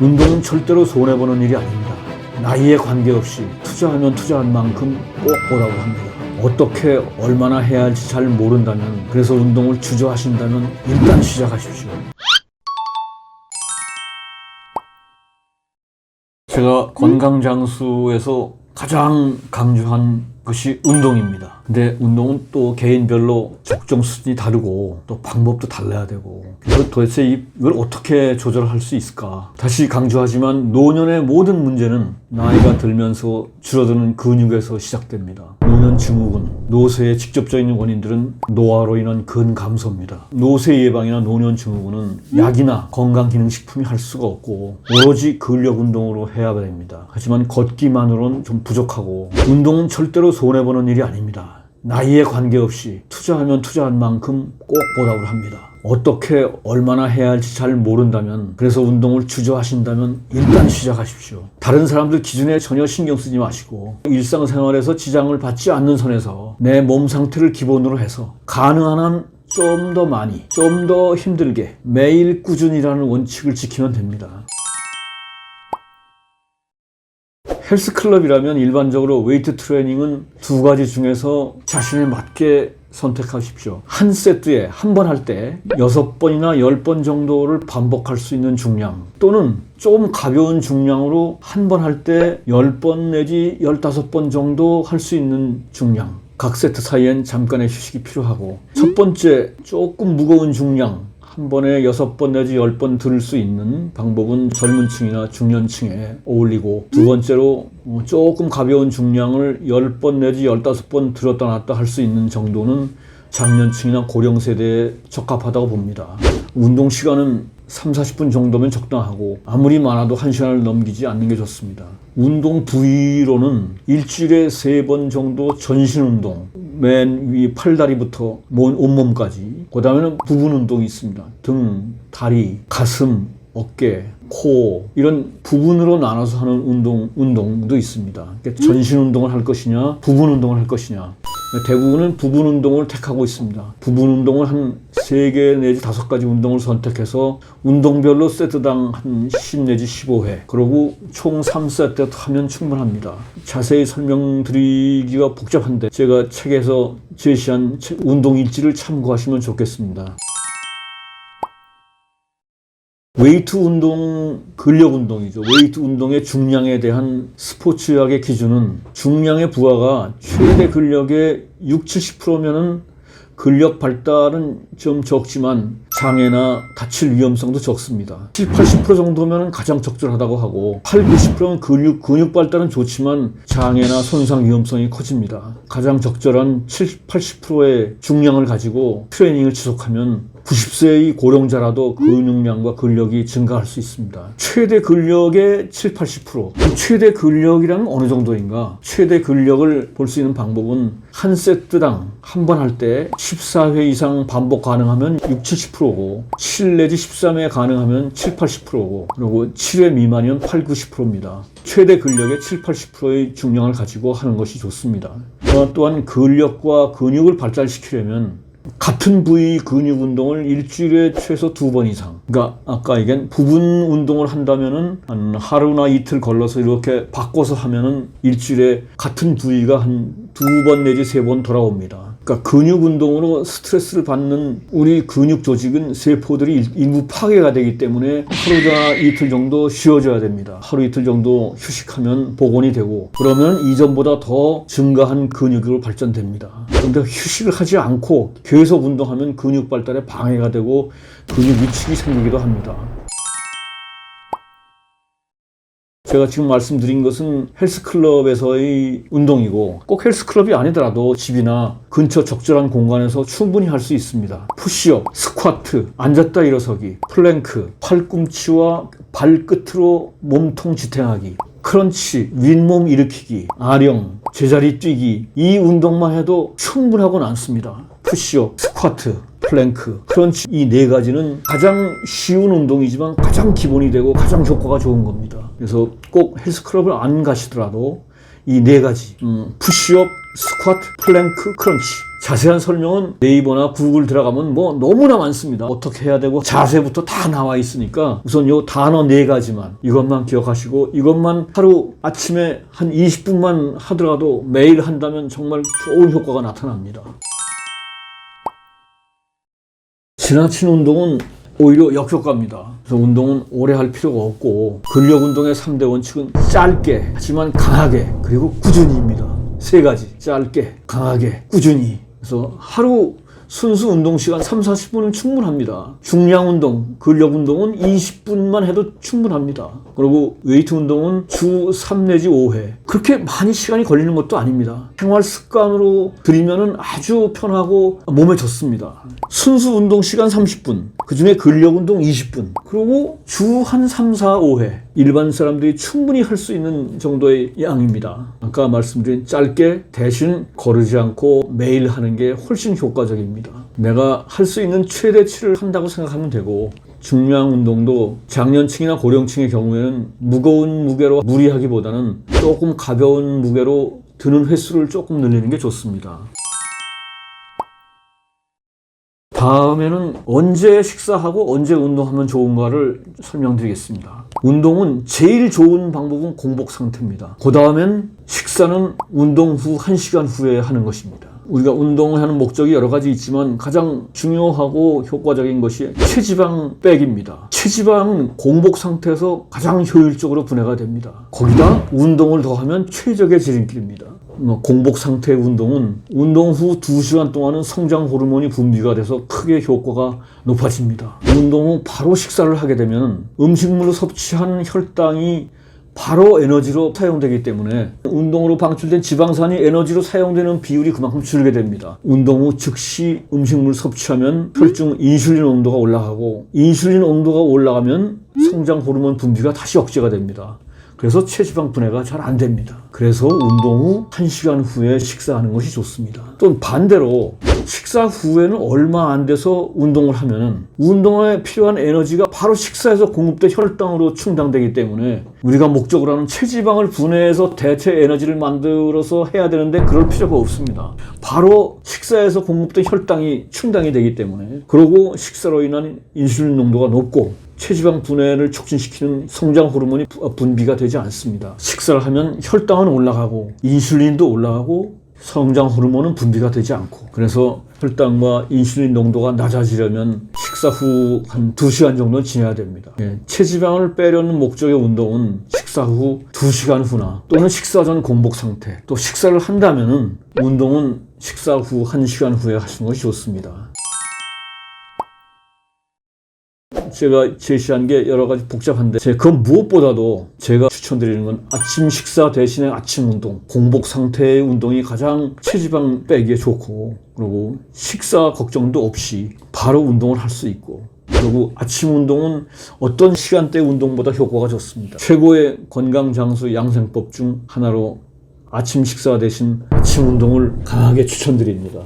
운동은 절대로 손해보는 일이 아닙니다. 나이에 관계없이 투자하면 투자한 만큼 꼭 보라고 합니다. 어떻게 얼마나 해야 할지 잘 모른다면 그래서 운동을 주저하신다면 일단 시작하십시오. 제가 건강장수에서 가장 강조한 것이 운동입니다. 근데 운동은 또 개인별로 적정 수준이 다르고 또 방법도 달라야 되고 이걸 도대체 이- 이걸 어떻게 조절할 수 있을까? 다시 강조하지만 노년의 모든 문제는 나이가 들면서 줄어드는 근육에서 시작됩니다. 노년 증후군, 노쇠의 직접적인 원인들은 노화로 인한 근 감소입니다. 노쇠 예방이나 노년 증후군은 약이나 건강기능식품이 할 수가 없고 오로지 근력 운동으로 해야 됩니다. 하지만 걷기만으로는 좀 부족하고 운동은 절대로 손해보는 일이 아닙니다. 나이에 관계없이 투자하면 투자한 만큼 꼭 보답을 합니다. 어떻게 얼마나 해야 할지 잘 모른다면 그래서 운동을 주저하신다면 일단 시작하십시오. 다른 사람들 기준에 전혀 신경 쓰지 마시고 일상생활에서 지장을 받지 않는 선에서 내 몸 상태를 기본으로 해서 가능한 한 좀 더 많이, 좀 더 힘들게 매일 꾸준히라는 원칙을 지키면 됩니다. 헬스클럽이라면 일반적으로 웨이트 트레이닝은 두 가지 중에서 자신에 맞게 선택하십시오. 한 세트에 한 번 할때 여섯 번이나 열번 정도를 반복할 수 있는 중량 또는 조금 가벼운 중량으로 한 번 할때열번 내지 열다섯 번 정도 할 수 있는 중량. 각 세트 사이엔 잠깐의 휴식이 필요하고 첫 번째 조금 무거운 중량 한 번에 여섯 번 내지 열 번 들을 수 있는 방법은 젊은 층이나 중년층에 어울리고 두 번째로 어, 조금 가벼운 중량을 열 번 내지 열다섯 번 들었다 놨다 할 수 있는 정도는 장년층이나 고령 세대에 적합하다고 봅니다. 운동 시간은 3, 40분 정도면 적당하고 아무리 많아도 1시간을 넘기지 않는 게 좋습니다. 운동 부위로는 일주일에 세번 정도 전신 운동, 맨 위 팔다리부터 몸, 온몸까지. 그 다음에는 부분 운동이 있습니다. 등, 다리, 가슴, 어깨, 코 이런 부분으로 나눠서 하는 운동 운동도 있습니다. 그러니까 전신 운동을 할 것이냐, 부분 운동을 할 것이냐. 대부분은 부분 운동을 택하고 있습니다. 부분 운동을 한 3개 내지 5가지 운동을 선택해서 운동별로 세트당 한 10 내지 15회 그리고 총 3세트 하면 충분합니다. 자세히 설명드리기가 복잡한데 제가 책에서 제시한 책- 운동 일지를 참고하시면 좋겠습니다. 웨이트 운동, 근력 운동이죠. 웨이트 운동의 중량에 대한 스포츠학의 기준은 중량의 부하가 최대 근력의 6, 70%면은 근력 발달은 좀 적지만 장애나 다칠 위험성도 적습니다. 7, 80% 정도면 가장 적절하다고 하고 8, 90%는 근육, 근육 발달은 좋지만 장애나 손상 위험성이 커집니다. 가장 적절한 7, 80%의 중량을 가지고 트레이닝을 지속하면 90세의 고령자라도 근육량과 근력이 증가할 수 있습니다. 최대 근력의 7, 80%. 그럼 최대 근력이란 어느 정도인가? 최대 근력을 볼 수 있는 방법은 한 세트당 한 번 할 때 14회 이상 반복 가능하면 6, 70%고 7 내지 13회 가능하면 7, 80%고 그리고 7회 미만이면 8, 90%입니다. 최대 근력의 7, 80%의 중량을 가지고 하는 것이 좋습니다. 어, 또한 근력과 근육을 발달시키려면 같은 부위 근육 운동을 일주일에 최소 두 번 이상. 그러니까 아까 얘기한 부분 운동을 한다면은 한 하루나 이틀 걸러서 이렇게 바꿔서 하면은 일주일에 같은 부위가 한 두 번 내지 세 번 돌아옵니다. 그러니까 근육 운동으로 스트레스를 받는 우리 근육 조직은 세포들이 일- 일부 파괴가 되기 때문에 하루나 이틀 정도 쉬어줘야 됩니다. 하루 이틀 정도 휴식하면 복원이 되고 그러면 이전보다 더 증가한 근육으로 발전됩니다. 그런데 휴식을 하지 않고 계속 운동하면 근육 발달에 방해가 되고 근육 위축이 생기기도 합니다. 제가 지금 말씀드린 것은 헬스클럽에서의 운동이고 꼭 헬스클럽이 아니더라도 집이나 근처 적절한 공간에서 충분히 할 수 있습니다. 푸시업, 스쿼트, 앉았다 일어서기, 플랭크, 팔꿈치와 발끝으로 몸통 지탱하기, 크런치, 윗몸 일으키기, 아령, 제자리 뛰기 이 운동만 해도 충분하고는 않습니다. 푸시업, 스쿼트, 플랭크, 크런치 이 네 가지는 가장 쉬운 운동이지만 가장 기본이 되고 가장 효과가 좋은 겁니다. 그래서 꼭 헬스클럽을 안 가시더라도 이 네 가지 음, 푸시업, 스쿼트, 플랭크, 크런치 자세한 설명은 네이버나 구글 들어가면 뭐 너무나 많습니다. 어떻게 해야 되고 자세부터 다 나와 있으니까 우선 요 단어 네 가지만 이것만 기억하시고 이것만 하루 아침에 한 20분만 하더라도 매일 한다면 정말 좋은 효과가 나타납니다. 지나친 운동은 오히려 역효과입니다. 그래서 운동은 오래 할 필요가 없고 근력 운동의 3대 원칙은 짧게 하지만 강하게 그리고 꾸준히입니다. 세 가지 짧게 강하게 꾸준히 그래서 하루 순수 운동 시간 3, 40분은 충분합니다. 중량 운동, 근력 운동은 20분만 해도 충분합니다. 그리고 웨이트 운동은 주 3 내지 5회. 그렇게 많이 시간이 걸리는 것도 아닙니다. 생활 습관으로 들이면은 아주 편하고 몸에 좋습니다. 순수 운동 시간 30분, 그 중에 근력 운동 20분, 그리고 주 한 3, 4, 5회. 일반 사람들이 충분히 할 수 있는 정도의 양입니다. 아까 말씀드린 짧게 대신 거르지 않고 매일 하는 게 훨씬 효과적입니다. 내가 할 수 있는 최대치를 한다고 생각하면 되고 중량 운동도 장년층이나 고령층의 경우에는 무거운 무게로 무리하기보다는 조금 가벼운 무게로 드는 횟수를 조금 늘리는 게 좋습니다. 다음에는 언제 식사하고 언제 운동하면 좋은가를 설명드리겠습니다. 운동은 제일 좋은 방법은 공복 상태입니다. 그 다음엔 식사는 운동 후 1시간 후에 하는 것입니다. 우리가 운동을 하는 목적이 여러 가지 있지만 가장 중요하고 효과적인 것이 체지방 빼기입니다. 체지방은 공복 상태에서 가장 효율적으로 분해가 됩니다. 거기다 운동을 더하면 최적의 지름길입니다. 뭐 공복 상태의 운동은 운동 후 2시간 동안은 성장 호르몬이 분비가 돼서 크게 효과가 높아집니다. 운동 후 바로 식사를 하게 되면 음식물로 섭취한 혈당이 바로 에너지로 사용되기 때문에 운동으로 방출된 지방산이 에너지로 사용되는 비율이 그만큼 줄게 됩니다. 운동 후 즉시 음식물 섭취하면 혈중 인슐린 온도가 올라가고 인슐린 온도가 올라가면 성장 호르몬 분비가 다시 억제가 됩니다. 그래서 체지방 분해가 잘 안 됩니다. 그래서 운동 후 1시간 후에 식사하는 것이 좋습니다. 또 반대로 식사 후에는 얼마 안 돼서 운동을 하면은 운동에 필요한 에너지가 바로 식사에서 공급된 혈당으로 충당되기 때문에 우리가 목적으로 하는 체지방을 분해해서 대체 에너지를 만들어서 해야 되는데 그럴 필요가 없습니다. 바로 식사에서 공급된 혈당이 충당이 되기 때문에 그러고 식사로 인한 인슐린 농도가 높고 체지방 분해를 촉진시키는 성장 호르몬이 부- 분비가 되지 않습니다. 식사를 하면 혈당은 올라가고 인슐린도 올라가고 성장 호르몬은 분비가 되지 않고 그래서 혈당과 인슐린 농도가 낮아지려면 식사 후 한 2시간 정도는 지나야 됩니다. 예, 체지방을 빼려는 목적의 운동은 식사 후 2시간 후나 또는 식사 전 공복 상태 또 식사를 한다면은 운동은 식사 후 1시간 후에 하시는 것이 좋습니다. 제가 제시한 게 여러 가지 복잡한데 제가 그 무엇보다도 제가 추천드리는 건 아침 식사 대신에 아침 운동 공복 상태의 운동이 가장 체지방 빼기에 좋고 그리고 식사 걱정도 없이 바로 운동을 할 수 있고 그리고 아침 운동은 어떤 시간대 운동보다 효과가 좋습니다. 최고의 건강 장수 양생법 중 하나로 아침 식사 대신 아침 운동을 강하게 추천드립니다.